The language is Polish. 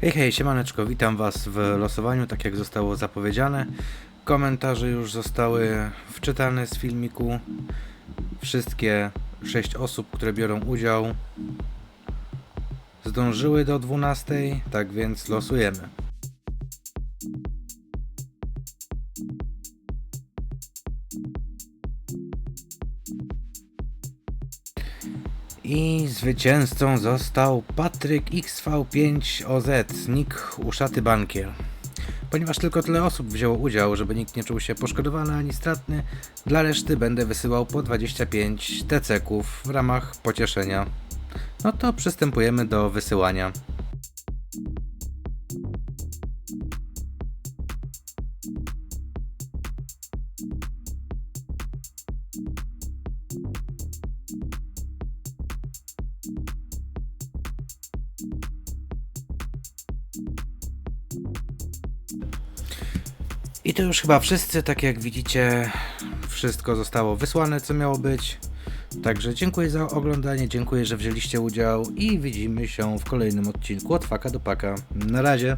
Hej, hej, siemaneczko, witam was w losowaniu, tak jak zostało zapowiedziane. Komentarze już zostały wczytane z filmiku. Wszystkie 6 osób, które biorą udział, zdążyły do 12, tak więc losujemy. I zwycięzcą został Patryk XV5OZ, nick Uszaty Bankier. Ponieważ tylko tyle osób wzięło udział, żeby nikt nie czuł się poszkodowany ani stratny, dla reszty będę wysyłał po 25 TC-ków w ramach pocieszenia. No to przystępujemy do wysyłania. I to już chyba wszyscy, tak jak widzicie, wszystko zostało wysłane, co miało być. Także dziękuję za oglądanie, dziękuję, że wzięliście udział i widzimy się w kolejnym odcinku od Faka do Paka. Na razie.